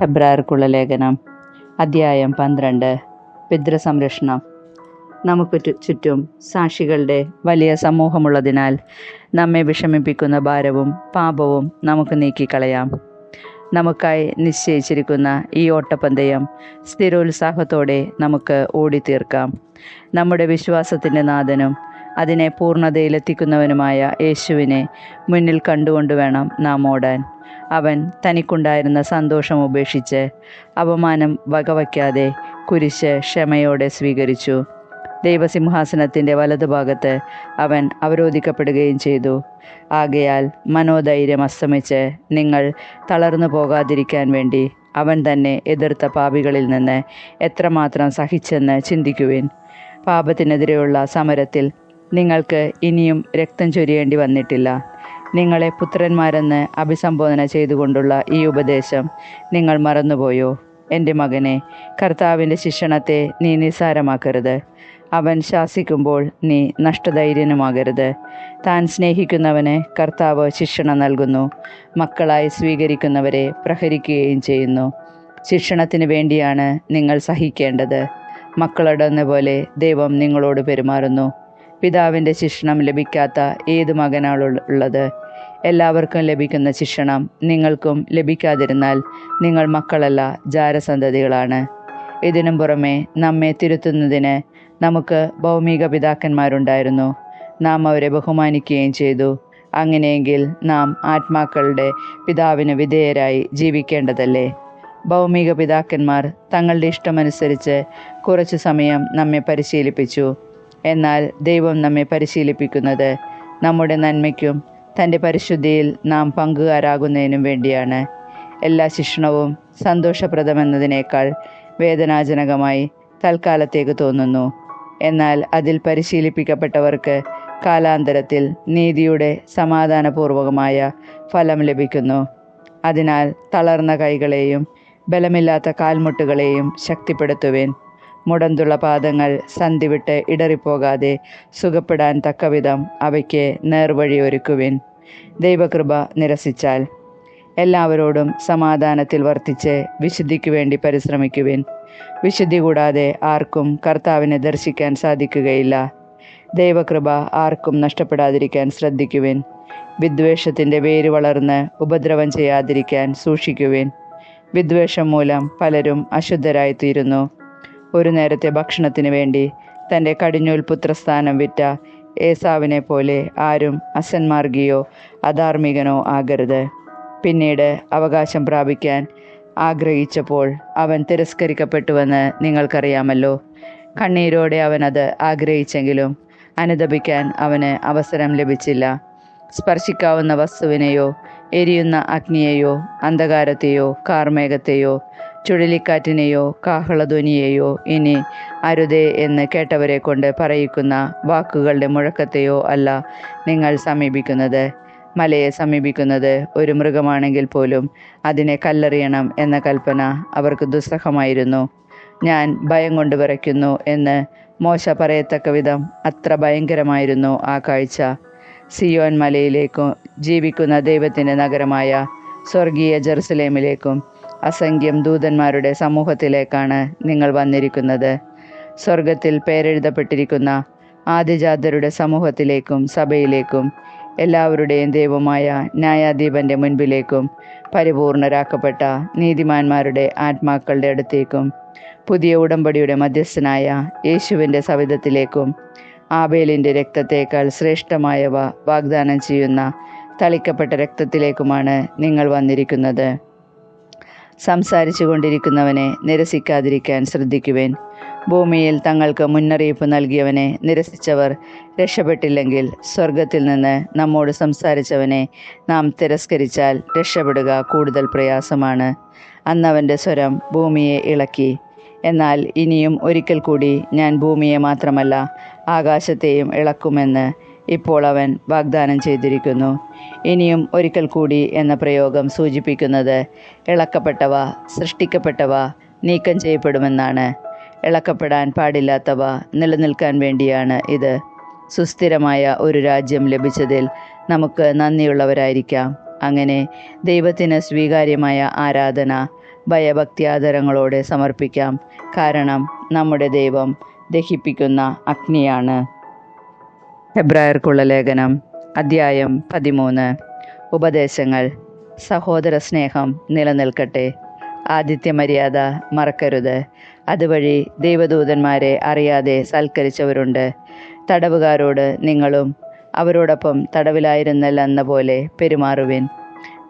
ഹെബ്രായർക്കുള്ള ലേഖനം അധ്യായം പന്ത്രണ്ട് പിതൃസംരക്ഷണം. നമുക്ക് ചുറ്റും സാക്ഷികളുടെ വലിയ സമൂഹമുള്ളതിനാൽ നമ്മെ വിഷമിപ്പിക്കുന്ന ഭാരവും പാപവും നമുക്ക് നീക്കിക്കളയാം. നമുക്കായി നിശ്ചയിച്ചിരിക്കുന്ന ഈ ഓട്ടപ്പന്തയം സ്ഥിരോത്സാഹത്തോടെ നമുക്ക് ഓടിത്തീർക്കാം. നമ്മുടെ വിശ്വാസത്തിന്റെ നാഥനും അതിനെ പൂർണതയിലെത്തിക്കുന്നവനുമായ യേശുവിനെ മുന്നിൽ കണ്ടുകൊണ്ട് വേണം നാം ഓടാൻ. അവൻ തനിക്കുണ്ടായിരുന്ന സന്തോഷം ഉപേക്ഷിച്ച് അപമാനം വകവയ്ക്കാതെ കുരിശ് ക്ഷമയോടെ സ്വീകരിച്ചു. ദൈവസിംഹാസനത്തിന്റെ വലതുഭാഗത്ത് അവൻ അവരോധിക്കപ്പെടുകയും ചെയ്തു. ആകയാൽ മനോധൈര്യം അസ്തമിച്ച് നിങ്ങൾ തളർന്നു പോകാതിരിക്കാൻ വേണ്ടി അവൻ തന്നെ എതിർത്ത പാപികളിൽ നിന്ന് എത്രമാത്രം സഹിച്ചെന്ന് ചിന്തിക്കുവിൻ. പാപത്തിനെതിരെയുള്ള സമരത്തിൽ നിങ്ങൾക്ക് ഇനിയും രക്തം ചൊരിയേണ്ടി വന്നിട്ടില്ല. നിങ്ങളെ പുത്രന്മാരെന്ന് അഭിസംബോധന ചെയ്തുകൊണ്ടുള്ള ഈ ഉപദേശം നിങ്ങൾ മറന്നുപോയോ? എന്റെ മകനെ കർത്താവിന്റെ ശിക്ഷണത്തെ നീ നിസ്സാരമാക്കരുത്. അവൻ ശാസിക്കുമ്പോൾ നീ നഷ്ടധൈര്യനുമാകരുത്. താൻ സ്നേഹിക്കുന്നവന് കർത്താവ് ശിക്ഷണം നൽകുന്നു. മക്കളായി സ്വീകരിക്കുന്നവരെ പ്രഹരിക്കുകയും ചെയ്യുന്നു. ശിക്ഷണത്തിന് വേണ്ടിയാണ് നിങ്ങൾ സഹിക്കേണ്ടത്. മക്കളടന്ന പോലെ ദൈവം നിങ്ങളോട് പെരുമാറുന്നു. പിതാവിന്റെ ശിക്ഷണം ലഭിക്കാത്ത ഏത് മകനാളുള്ളത് എല്ലാവർക്കും ലഭിക്കുന്ന ശിക്ഷണം നിങ്ങൾക്കും ലഭിക്കാതിരുന്നാൽ നിങ്ങൾ മക്കളല്ല ജാരസന്തതികളാണ്. ഇതിനും പുറമെ നമ്മെ തിരുത്തുന്നതിന് നമുക്ക് ഭൗമിക പിതാക്കന്മാരുണ്ടായിരുന്നു. നാം അവരെ ബഹുമാനിക്കുകയും ചെയ്തു. അങ്ങനെയെങ്കിൽ നാം ആത്മാക്കളുടെ പിതാവിന് വിധേയരായി ജീവിക്കേണ്ടതല്ലേ? ഭൗമിക പിതാക്കന്മാർ തങ്ങളുടെ ഇഷ്ടമനുസരിച്ച് കുറച്ചു സമയം നമ്മെ പരിശീലിപ്പിച്ചു. എന്നാൽ ദൈവം നമ്മെ പരിശീലിപ്പിക്കുന്നത്. നമ്മുടെ നന്മയ്ക്കും തന്റെ പരിശുദ്ധിയിൽ നാം പങ്കുകാരാകുന്നതിനും വേണ്ടിയാണ്. എല്ലാ ശിക്ഷണവും സന്തോഷപ്രദമെന്നതിനേക്കാൾ വേദനാജനകമായി തൽക്കാലത്തേക്ക് തോന്നുന്നു. എന്നാൽ അതിൽ പരിശീലിപ്പിക്കപ്പെട്ടവർക്ക് കാലാന്തരത്തിൽ നീതിയുടെ സമാധാനപൂർവകമായ ഫലം ലഭിക്കുന്നു. അതിനാൽ തളർന്ന കൈകളെയും ബലമില്ലാത്ത കാൽമുട്ടുകളെയും ശക്തിപ്പെടുത്തുവിൻ. മുടന്തുള്ള പാദങ്ങൾ സന്ധി വിട്ട് ഇടറിപ്പോകാതെ സുഖപ്പെടാൻ തക്കവിധം അവയ്ക്ക് നേർവഴി ഒരുക്കുവിൻ. ദൈവകൃപ നിരസിച്ചാൽ എല്ലാവരോടും സമാധാനത്തിൽ വർത്തിച്ച് വിശുദ്ധിക്ക് വേണ്ടി പരിശ്രമിക്കുവിൻ. വിശുദ്ധി കൂടാതെ ആർക്കും കർത്താവിനെ ദർശിക്കാൻ സാധിക്കുകയില്ല. ദൈവകൃപ ആർക്കും നഷ്ടപ്പെടാതിരിക്കാൻ ശ്രദ്ധിക്കുവിൻ. വിദ്വേഷത്തിന്റെ വേര് വളർന്ന് ഉപദ്രവം ചെയ്യാതിരിക്കാൻ സൂക്ഷിക്കുവിൻ. വിദ്വേഷം മൂലം പലരും അശുദ്ധരായിത്തീരുന്നു. ഒരു നേരത്തെ ഭക്ഷണത്തിന് വേണ്ടി തന്റെ കടിഞ്ഞൂൽ പുത്രസ്ഥാനം വിറ്റ ഏസാവിനെ പോലെ ആരും അസന്മാർഗിയോ അധാർമികനോ ആകരുത്. പിന്നീട് അവകാശം പ്രാപിക്കാൻ ആഗ്രഹിച്ചപ്പോൾ അവൻ തിരസ്കരിക്കപ്പെട്ടുവെന്ന് നിങ്ങൾക്കറിയാമല്ലോ. കണ്ണീരോടെ അവനത് ആഗ്രഹിച്ചെങ്കിലും അനുദപിക്കാൻ അവന് അവസരം ലഭിച്ചില്ല. സ്പർശിക്കാവുന്ന വസ്തുവിനെയോ എരിയുന്ന അഗ്നിയെയോ അന്ധകാരത്തെയോ കാർമേഘത്തെയോ ചുഴലിക്കാറ്റിനെയോ കാഹളധ്വനിയെയോ ഇനി അരുതേ എന്ന് കേട്ടവരെ കൊണ്ട് പറയിക്കുന്ന വാക്കുകളുടെ മുഴക്കത്തെയോ അല്ല നിങ്ങൾ സമീപിക്കുന്നത്. മലയെ സമീപിക്കുന്നത് ഒരു മൃഗമാണെങ്കിൽ പോലും അതിനെ കല്ലെറിയണം എന്ന കൽപ്പന അവർക്ക് ദുസ്സഹമായിരുന്നു. ഞാൻ ഭയം കൊണ്ട് വിറയ്ക്കുന്നു എന്ന് മോശ പറയത്തക്ക വിധം അത്ര ഭയങ്കരമായിരുന്നു ആ കാഴ്ച. സിയോൻ മലയിലേക്കും ജീവിക്കുന്ന ദൈവത്തിന്റെ നഗരമായ സ്വർഗീയ ജെറുസലേമിലേക്കും അസംഖ്യം ദൂതന്മാരുടെ സമൂഹത്തിലേക്കാണ് നിങ്ങൾ വന്നിരിക്കുന്നത്. സ്വർഗത്തിൽ പേരെഴുതപ്പെട്ടിരിക്കുന്ന ആദിജാതരുടെ സമൂഹത്തിലേക്കും സഭയിലേക്കും എല്ലാവരുടെയും ദൈവമായ ന്യായാധിപന്റെ മുൻപിലേക്കും പരിപൂർണരാക്കപ്പെട്ട നീതിമാന്മാരുടെ ആത്മാക്കളുടെ അടുത്തേക്കും പുതിയ ഉടമ്പടിയുടെ മധ്യസ്ഥനായ യേശുവിന്റെ സവിധത്തിലേക്കും ആബേലിന്റെ രക്തത്തേക്കാൾ ശ്രേഷ്ഠമായവ വാഗ്ദാനം ചെയ്യുന്ന തളിക്കപ്പെട്ട രക്തത്തിലേക്കുമാണ് നിങ്ങൾ വന്നിരിക്കുന്നത്. സംസാരിച്ചു കൊണ്ടിരിക്കുന്നവനെ നിരസിക്കാതിരിക്കാൻ ശ്രദ്ധിക്കുവേൻ. ഭൂമിയിൽ തങ്ങൾക്ക് മുന്നറിയിപ്പ് നൽകിയവനെ നിരസിച്ചവർ രക്ഷപ്പെട്ടില്ലെങ്കിൽ സ്വർഗത്തിൽ നിന്ന് നമ്മോട് സംസാരിച്ചവനെ നാം തിരസ്കരിച്ചാൽ രക്ഷപ്പെടുക കൂടുതൽ പ്രയാസമാണ്. അന്നവന്റെ സ്വരം ഭൂമിയെ ഇളക്കി. എന്നാൽ ഇനിയും ഒരിക്കൽ കൂടി ഞാൻ ഭൂമിയെ മാത്രമല്ല ആകാശത്തെയും ഇളക്കുമെന്ന് ഇപ്പോൾ അവൻ വാഗ്ദാനം ചെയ്തിരിക്കുന്നു. ഇനിയും ഒരിക്കൽ കൂടി എന്ന പ്രയോഗം സൂചിപ്പിക്കുന്നത് ഇളക്കപ്പെട്ടവ സൃഷ്ടിക്കപ്പെട്ടവ നീക്കം ചെയ്യപ്പെടുമെന്നാണ്. ഇളക്കപ്പെടാൻ പാടില്ലാത്തവ നിലനിൽക്കാൻ വേണ്ടിയാണ് ഇത്. സുസ്ഥിരമായ ഒരു രാജ്യം ലഭിച്ചതിൽ നമുക്ക് നന്ദിയുള്ളവരായിരിക്കാം. അങ്ങനെ ദൈവത്തിന് സ്വീകാര്യമായ ആരാധന ഭയഭക്തിയാദരങ്ങളോടെ സമർപ്പിക്കാം. കാരണം നമ്മുടെ ദൈവം ദഹിപ്പിക്കുന്ന അഗ്നിയാണ്. ഹെബ്രായർക്കുള്ള ലേഖനം അദ്ധ്യായം പതിമൂന്ന്. ഉപദേശങ്ങൾ. സഹോദര സ്നേഹം നിലനിൽക്കട്ടെ. ആദിത്യ മര്യാദ മറക്കരുത്. അതുവഴി ദൈവദൂതന്മാരെ അറിയാതെ സൽക്കരിച്ചവരുണ്ട്. തടവുകാരോട് നിങ്ങളും അവരോടൊപ്പം തടവിലായിരുന്നല്ലെന്ന പോലെ പെരുമാറുവിൻ.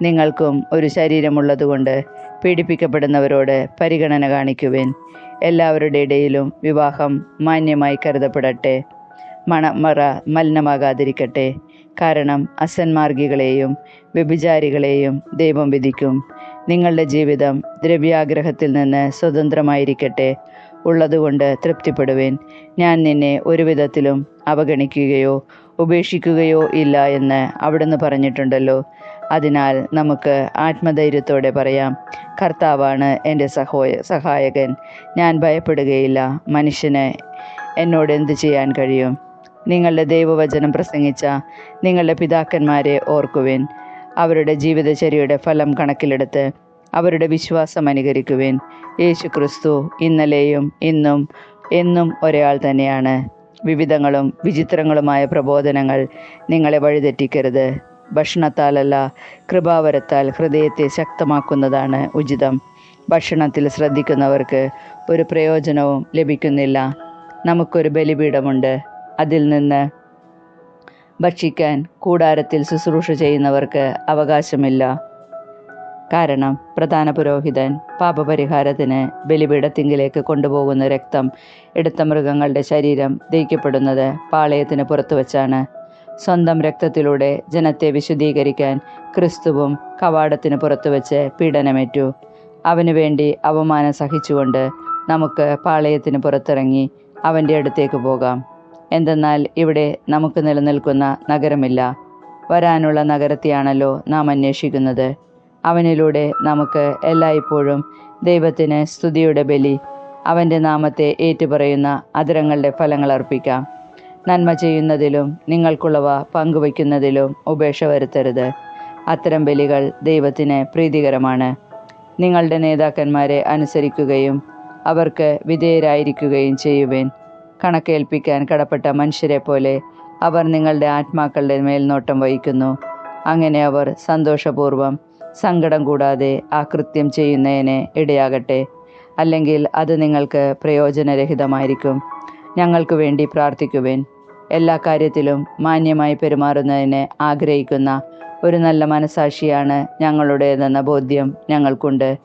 നിങ്ങൾക്കും ഒരു ശരീരമുള്ളതുകൊണ്ട് പീഡിപ്പിക്കപ്പെടുന്നവരോട് പരിഗണന കാണിക്കുവിൻ. എല്ലാവരുടെ ഇടയിലും വിവാഹം മാന്യമായി കരുതപ്പെടട്ടെ. മണമറ മലിനമാകാതിരിക്കട്ടെ. കാരണം അസന്മാർഗികളെയും വ്യഭിചാരികളെയും ദൈവം വിധിക്കും. നിങ്ങളുടെ ജീവിതം ദ്രവ്യാഗ്രഹത്തിൽ നിന്ന് സ്വതന്ത്രമായിരിക്കട്ടെ. ഉള്ളതുകൊണ്ട് തൃപ്തിപ്പെടുവൻ. ഞാൻ നിന്നെ ഒരു വിധത്തിലും അവഗണിക്കുകയോ ഉപേക്ഷിക്കുകയോ ഇല്ല എന്ന് അവിടുന്ന് പറഞ്ഞിട്ടുണ്ടല്ലോ. അതിനാൽ നമുക്ക് ആത്മധൈര്യത്തോടെ പറയാം. കർത്താവാണ് എന്റെ സഹോയ സഹായകൻ. ഞാൻ ഭയപ്പെടുകയില്ല. മനുഷ്യന് എന്നോട് എന്ത് ചെയ്യാൻ കഴിയും? നിങ്ങളുടെ ദൈവവചനം പ്രസംഗിച്ച നിങ്ങളുടെ പിതാക്കന്മാരെ ഓർക്കുവിൻ. അവരുടെ ജീവിതചര്യയുടെ ഫലം കണക്കിലെടുത്ത് അവരുടെ വിശ്വാസം അനുകരിക്കുവിൻ. യേശു ക്രിസ്തു ഇന്നലെയും ഇന്നും എന്നും ഒരാൾ തന്നെയാണ്. വിവിധങ്ങളും വിചിത്രങ്ങളുമായ പ്രബോധനങ്ങൾ നിങ്ങളെ വഴിതെറ്റിക്കരുത്. ഭക്ഷണത്താലല്ല കൃപാവരത്താൽ ഹൃദയത്തെ ശക്തമാക്കുന്നതാണ് ഉചിതം. ഭക്ഷണത്തിൽ ശ്രദ്ധിക്കുന്നവർക്ക് ഒരു പ്രയോജനവും ലഭിക്കുന്നില്ല. നമുക്കൊരു ബലിപീഠമുണ്ട്. അതിൽ നിന്ന് ഭക്ഷിക്കാൻ കൂടാരത്തിൽ ശുശ്രൂഷ ചെയ്യുന്നവർക്ക് അവകാശമില്ല. കാരണം പ്രധാന പുരോഹിതൻ പാപപരിഹാരത്തിന് ബലിപീഠത്തിങ്കിലേക്ക് കൊണ്ടുപോകുന്ന രക്തം എടുത്ത മൃഗങ്ങളുടെ ശരീരം ദഹിക്കപ്പെടുന്നത് പാളയത്തിന് പുറത്തു വച്ചാണ്. സ്വന്തം രക്തത്തിലൂടെ ജനത്തെ വിശുദ്ധീകരിക്കാൻ ക്രിസ്തുവും കവാടത്തിന് പുറത്തു വച്ച് പീഡനമേറ്റു. അവനു വേണ്ടി അവമാനം സഹിച്ചുകൊണ്ട് നമുക്ക് പാളയത്തിന് പുറത്തിറങ്ങി അവന്റെ അടുത്തേക്ക് പോകാം. എന്തെന്നാൽ ഇവിടെ നമുക്ക് നിലനിൽക്കുന്ന നഗരമില്ല. വരാനുള്ള നഗരത്തെയാണല്ലോ നാം അന്വേഷിക്കുന്നത്. അവനിലൂടെ നമുക്ക് എല്ലായ്പ്പോഴും ദൈവത്തിന് സ്തുതിയുടെ ബലി അവന്റെ നാമത്തെ ഏറ്റുപറയുന്ന അതിരങ്ങളുടെ ഫലങ്ങൾ അർപ്പിക്കാം. നന്മ ചെയ്യുന്നതിലും നിങ്ങൾക്കുള്ളവ പങ്കുവയ്ക്കുന്നതിലും ഉപേക്ഷ വരുത്തരുത്. അത്തരം ബലികൾ ദൈവത്തിന് പ്രീതികരമാണ്. നിങ്ങളുടെ നേതാക്കന്മാരെ അനുസരിക്കുകയും അവർക്ക് വിധേയരായിരിക്കുകയും ചെയ്യുവേൻ. കണക്കേൽപ്പിക്കാൻ കടപ്പെട്ട മനുഷ്യരെ പോലെ അവർ നിങ്ങളുടെ ആത്മാക്കളുടെ മേൽനോട്ടം വഹിക്കുന്നു. അങ്ങനെ അവർ സന്തോഷപൂർവം സങ്കടം കൂടാതെ ആ കൃത്യം ചെയ്യുന്നതിന് ഇടയാകട്ടെ. അല്ലെങ്കിൽ അത് നിങ്ങൾക്ക് പ്രയോജനരഹിതമായിരിക്കും. ഞങ്ങൾക്ക് വേണ്ടി പ്രാർത്ഥിക്കുവേൻ. എല്ലാ കാര്യത്തിലും മാന്യമായി പെരുമാറുന്നതിന് ആഗ്രഹിക്കുന്ന ഒരു നല്ല മനസാക്ഷിയാണ് ഞങ്ങളുടേതെന്ന ബോധ്യം ഞങ്ങൾക്കുണ്ട്.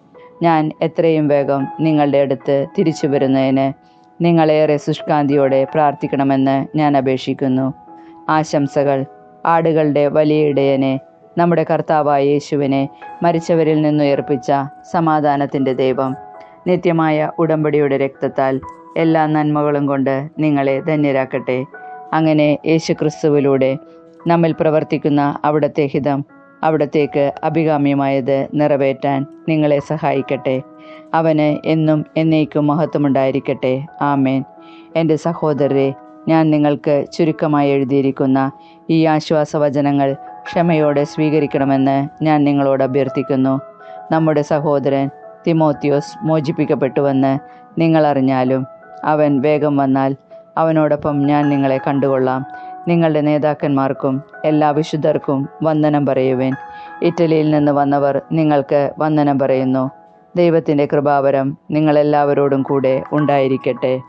ഞാൻ എത്രയും വേഗം നിങ്ങളുടെ അടുത്ത് തിരിച്ചു വരുന്നതിന് നിങ്ങളേറെ ശുഷ്കാന്തിയോടെ പ്രാർത്ഥിക്കണമെന്ന് ഞാൻ അപേക്ഷിക്കുന്നു. ആശംസകൾ. ആടുകളുടെ വലിയ ഇടയനെ നമ്മുടെ കർത്താവായ യേശുവിനെ മരിച്ചവരിൽ നിന്നുയർപ്പിച്ച സമാധാനത്തിന്റെ ദൈവം. നിത്യമായ ഉടമ്പടിയുടെ രക്തത്താൽ എല്ലാ നന്മകളും കൊണ്ട് നിങ്ങളെ ധന്യരാക്കട്ടെ. അങ്ങനെ യേശുക്രിസ്തുവിലൂടെ നമ്മിൽ പ്രവർത്തിക്കുന്ന അവിടുത്തെ ഹിതം അവിടത്തേക്ക് അഭികാമ്യമായത് നിറവേറ്റാൻ നിങ്ങളെ സഹായിക്കട്ടെ. അവന് എന്നും എന്നേക്കും മഹത്വമുണ്ടായിരിക്കട്ടെ. ആമേൻ. എന്റെ സഹോദരരെ ഞാൻ നിങ്ങൾക്ക് ചുരുക്കമായി എഴുതിയിരിക്കുന്ന ഈ ആശ്വാസവചനങ്ങൾ ക്ഷമയോടെ സ്വീകരിക്കണമെന്ന് ഞാൻ നിങ്ങളോട് അഭ്യർത്ഥിക്കുന്നു. നമ്മുടെ സഹോദരൻ തിമോത്തിയോസ് മോചിപ്പിക്കപ്പെട്ടുവെന്ന് നിങ്ങളറിഞ്ഞാലും അവൻ വേഗം വന്നാൽ അവനോടൊപ്പം ഞാൻ നിങ്ങളെ കണ്ടുകൊള്ളാം. നിങ്ങളുടെ നേതാക്കന്മാർക്കും എല്ലാ വിശുദ്ധർക്കും വന്ദനം പറയുവേൻ. ഇറ്റലിയിൽ നിന്ന് വന്നവർ നിങ്ങൾക്ക് വന്ദനം പറയുന്നു. ദൈവത്തിന്റെ കൃപാവരം നിങ്ങളെല്ലാവരോടും കൂടെ ഉണ്ടായിരിക്കട്ടെ.